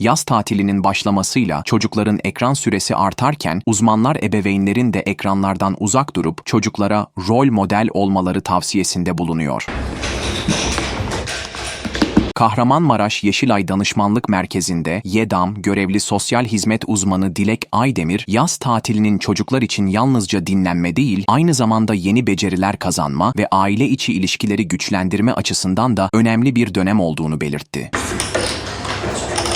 Yaz tatilinin başlamasıyla çocukların ekran süresi artarken uzmanlar ebeveynlerin de ekranlardan uzak durup çocuklara rol model olmaları tavsiyesinde bulunuyor. Kahramanmaraş Yeşilay Danışmanlık Merkezi'nde YEDAM görevli sosyal hizmet uzmanı Dilek Aydemir, yaz tatilinin çocuklar için yalnızca dinlenme değil, aynı zamanda yeni beceriler kazanma ve aile içi ilişkileri güçlendirme açısından da önemli bir dönem olduğunu belirtti.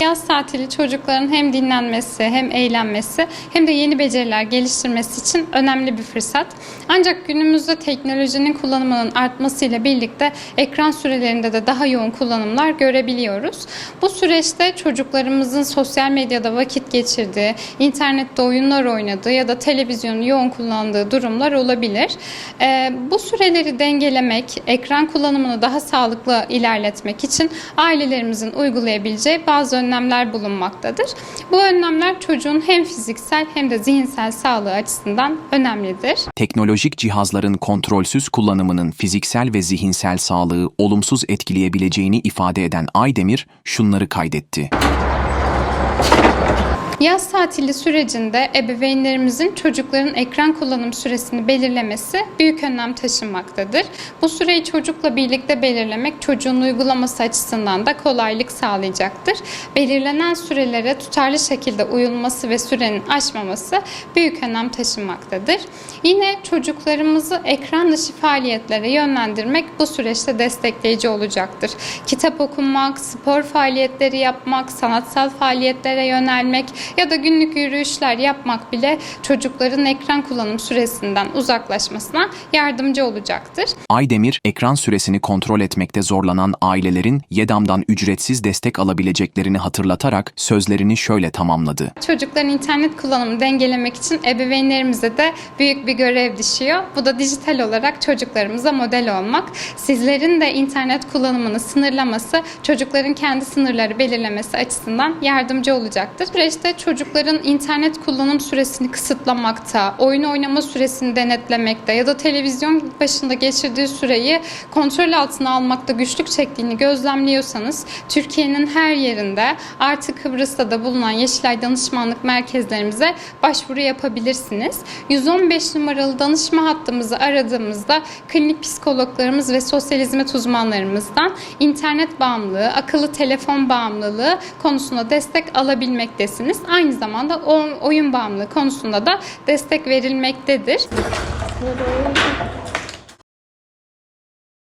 Yaz tatili çocukların hem dinlenmesi hem eğlenmesi hem de yeni beceriler geliştirmesi için önemli bir fırsat. Ancak günümüzde teknolojinin kullanımının artmasıyla birlikte ekran sürelerinde de daha yoğun kullanımlar görebiliyoruz. Bu süreçte çocuklarımızın sosyal medyada vakit geçirdiği, internette oyunlar oynadığı ya da televizyonu yoğun kullandığı durumlar olabilir. Ee, bu süreleri dengelemek, ekran kullanımını daha sağlıklı ilerletmek için ailelerimizin uygulayabileceği bazı önlemler bulunmaktadır. Bu önlemler çocuğun hem fiziksel hem de zihinsel sağlığı açısından önemlidir. Teknolojik cihazların kontrolsüz kullanımının fiziksel ve zihinsel sağlığı olumsuz etkileyebileceğini ifade eden Aydemir şunları kaydetti. Yaz tatili sürecinde ebeveynlerimizin çocukların ekran kullanım süresini belirlemesi büyük önem taşımaktadır. Bu süreyi çocukla birlikte belirlemek çocuğun uygulaması açısından da kolaylık sağlayacaktır. Belirlenen sürelere tutarlı şekilde uyulması ve sürenin aşmaması büyük önem taşımaktadır. Yine çocuklarımızı ekran dışı faaliyetlere yönlendirmek bu süreçte destekleyici olacaktır. Kitap okumak, spor faaliyetleri yapmak, sanatsal faaliyetlere yönelmek ya da günlük yürüyüşler yapmak bile çocukların ekran kullanım süresinden uzaklaşmasına yardımcı olacaktır. Aydemir, ekran süresini kontrol etmekte zorlanan ailelerin YEDAM'dan ücretsiz destek alabileceklerini hatırlatarak sözlerini şöyle tamamladı. Çocukların internet kullanımını dengelemek için ebeveynlerimize de büyük bir görev düşüyor. Bu da dijital olarak çocuklarımıza model olmak. Sizlerin de internet kullanımını sınırlaması, çocukların kendi sınırları belirlemesi açısından yardımcı olacaktır. Süreçte çocukların internet kullanım süresini kısıtlamakta, oyun oynama süresini denetlemekte ya da televizyon başında geçirdiği süreyi kontrol altına almakta güçlük çektiğini gözlemliyorsanız Türkiye'nin her yerinde artık Kıbrıs'ta da bulunan Yeşilay danışmanlık merkezlerimize başvuru yapabilirsiniz. 115 numaralı danışma hattımızı aradığımızda klinik psikologlarımız ve sosyal hizmet uzmanlarımızdan internet bağımlılığı, akıllı telefon bağımlılığı konusunda destek alabilmektesiniz. Aynı zamanda oyun bağımlılığı konusunda da destek verilmektedir.